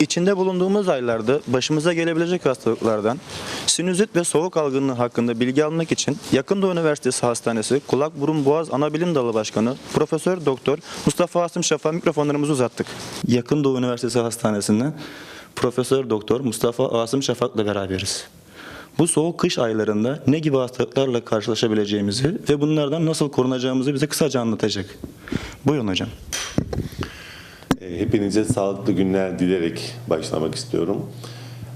İçinde bulunduğumuz aylarda başımıza gelebilecek hastalıklardan sinüzit ve soğuk algınlığı hakkında bilgi almak için Yakın Doğu Üniversitesi Hastanesi Kulak Burun Boğaz Anabilim Dalı Başkanı Profesör Doktor Mustafa Asım Şafak'a mikrofonlarımızı uzattık. Yakın Doğu Üniversitesi Hastanesi'nden Profesör Doktor Mustafa Asım Şafak'la beraberiz. Bu soğuk kış aylarında ne gibi hastalıklarla karşılaşabileceğimizi ve bunlardan nasıl korunacağımızı bize kısaca anlatacak. Buyurun hocam. E, Hepinize sağlıklı günler dilerek başlamak istiyorum.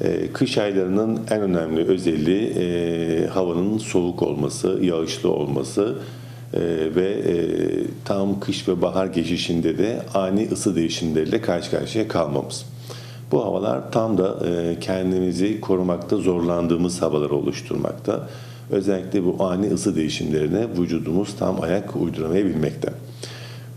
E, Kış aylarının en önemli özelliği e, havanın soğuk olması, yağışlı olması e, ve e, tam kış ve bahar geçişinde de ani ısı değişimleriyle karşı karşıya kalmamız. Bu havalar tam da kendimizi korumakta zorlandığımız havaları oluşturmakta. Özellikle bu ani ısı değişimlerine vücudumuz tam ayak uyduramayabilmekte.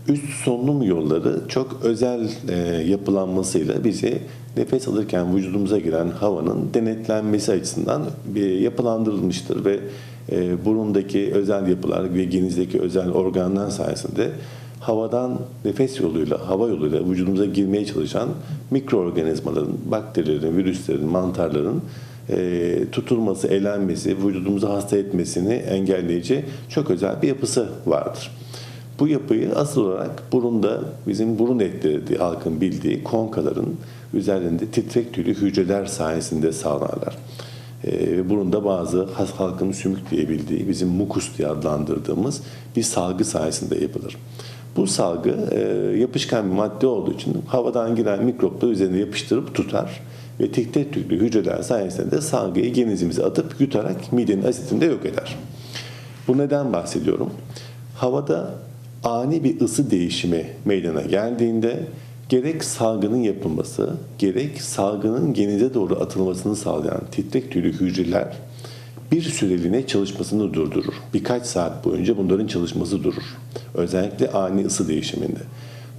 Üst solunum yolları çok özel e, yapılanmasıyla bize nefes alırken vücudumuza giren havanın denetlenmesi açısından bir yapılandırılmıştır ve e, burundaki özel yapılar ve genizdeki özel organlar sayesinde havadan nefes yoluyla, hava yoluyla vücudumuza girmeye çalışan mikroorganizmaların, bakterilerin, virüslerin, mantarların e, tutulması, elenmesi, vücudumuzu hasta etmesini engelleyici çok özel bir yapısı vardır. Bu yapıyı asıl olarak burunda bizim burun etleri halkın bildiği konkaların üzerinde titrek tüylü hücreler sayesinde sağlarlar. Ee, burunda bazı has- halkın sümük diye bildiği bizim mukus diye adlandırdığımız bir salgı sayesinde yapılır. Bu salgı e, yapışkan bir madde olduğu için havadan giren mikropları üzerine yapıştırıp tutar ve titrek tüylü hücreler sayesinde de salgıyı genizimize atıp yutarak midenin asitini de yok eder. Bu neden bahsediyorum? Havada ani bir ısı değişimi meydana geldiğinde gerek salgının yapılması, gerek salgının genize doğru atılmasını sağlayan titrek tüylü hücreler bir süreliğine çalışmasını durdurur. Birkaç saat boyunca bunların çalışması durur. Özellikle ani ısı değişiminde.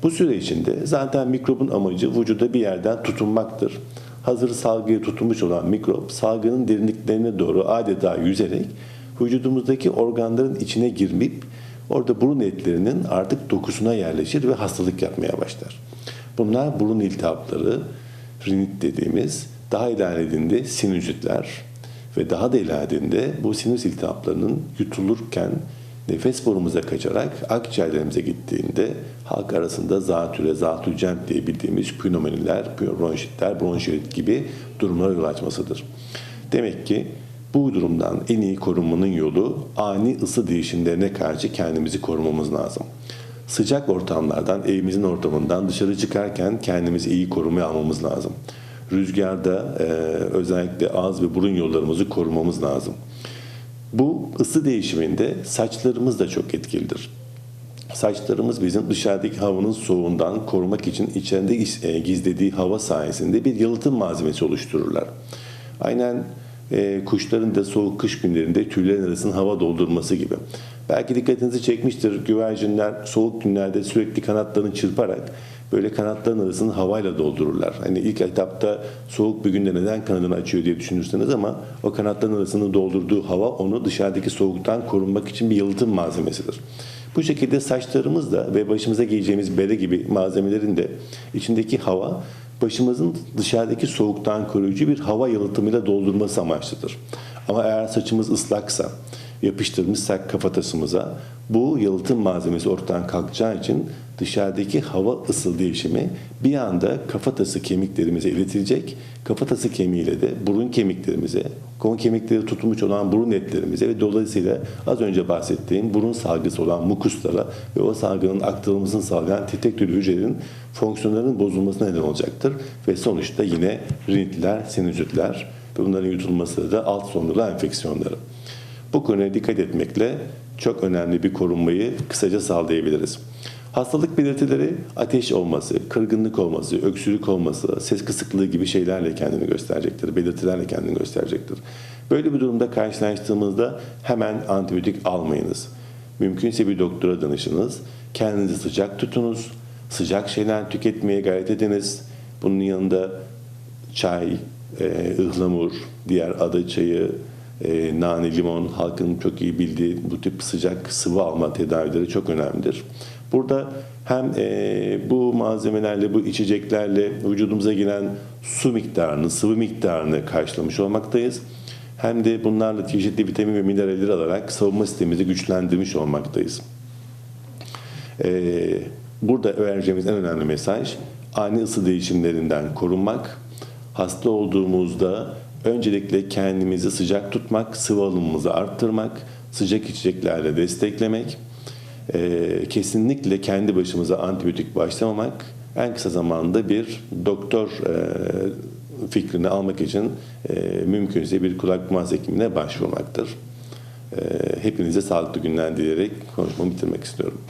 Bu süre içinde zaten mikrobun amacı vücuda bir yerden tutunmaktır. Hazır salgıya tutunmuş olan mikrop salgının derinliklerine doğru adeta yüzerek vücudumuzdaki organların içine girmeyip orada burun etlerinin artık dokusuna yerleşir ve hastalık yapmaya başlar. Bunlar burun iltihapları, rinit dediğimiz, daha ilerlediğinde sinüzitler ve daha da ilerlediğinde bu sinüs iltihaplarının yutulurken nefes borumuza kaçarak akciğerlerimize gittiğinde halk arasında zatüre, zatücem diye bildiğimiz pneumoniler, bronşitler, bronşit gibi durumlara yol açmasıdır. Demek ki bu durumdan en iyi korunmanın yolu ani ısı değişimlerine karşı kendimizi korumamız lazım. Sıcak ortamlardan, evimizin ortamından dışarı çıkarken kendimizi iyi korumaya almamız lazım. Rüzgarda e, özellikle ağız ve burun yollarımızı korumamız lazım. Bu ısı değişiminde saçlarımız da çok etkilidir. Saçlarımız bizim dışarıdaki havanın soğuğundan korumak için içeride e, gizlediği hava sayesinde bir yalıtım malzemesi oluştururlar. Aynen e, kuşların da soğuk kış günlerinde tüylerin arasını hava doldurması gibi. Belki dikkatinizi çekmiştir güvercinler soğuk günlerde sürekli kanatlarını çırparak böyle kanatların arasını havayla doldururlar. Hani ilk etapta soğuk bir günde neden kanadını açıyor diye düşünürseniz ama o kanatların arasını doldurduğu hava onu dışarıdaki soğuktan korunmak için bir yalıtım malzemesidir. Bu şekilde saçlarımız da ve başımıza giyeceğimiz bere gibi malzemelerin de içindeki hava başımızın dışarıdaki soğuktan koruyucu bir hava yalıtımıyla doldurması amaçlıdır. Ama eğer saçımız ıslaksa, yapıştırmışsak kafatasımıza bu yalıtım malzemesi ortadan kalkacağı için dışarıdaki hava ısı değişimi bir anda kafatası kemiklerimize iletilecek. Kafatası kemiğiyle de burun kemiklerimize, kol kemikleri tutulmuş olan burun etlerimize ve dolayısıyla az önce bahsettiğim burun salgısı olan mukuslara ve o salgının aktarılmasını sağlayan titrek tüylü hücrelerin fonksiyonlarının bozulmasına neden olacaktır. Ve sonuçta yine rinitler, sinüzitler ve bunların yutulması da alt solunumlu enfeksiyonları. Bu konuya dikkat etmekle çok önemli bir korunmayı kısaca sağlayabiliriz. Hastalık belirtileri ateş olması, kırgınlık olması, öksürük olması, ses kısıklığı gibi şeylerle kendini gösterecektir. Belirtilerle kendini gösterecektir. Böyle bir durumda karşılaştığımızda hemen antibiyotik almayınız. Mümkünse bir doktora danışınız. Kendinizi sıcak tutunuz. Sıcak şeyler tüketmeye gayret ediniz. Bunun yanında çay, e, ıhlamur, diğer ada çayı, e, nane, limon halkın çok iyi bildiği bu tip sıcak sıvı alma tedavileri çok önemlidir. Burada hem e, bu malzemelerle, bu içeceklerle vücudumuza giren su miktarını, sıvı miktarını karşılamış olmaktayız. Hem de bunlarla çeşitli vitamin ve mineralleri alarak savunma sistemimizi güçlendirmiş olmaktayız. Ee, burada vereceğimiz en önemli mesaj ani ısı değişimlerinden korunmak. Hasta olduğumuzda öncelikle kendimizi sıcak tutmak, sıvı alımımızı arttırmak, sıcak içeceklerle desteklemek, ee, kesinlikle kendi başımıza antibiyotik başlamamak, en kısa zamanda bir doktor e, fikrini almak için e, mümkünse bir kulak boğaz hekimine başvurmaktır. Ee, Hepinize sağlıklı günler dileyerek konuşmamı bitirmek istiyorum.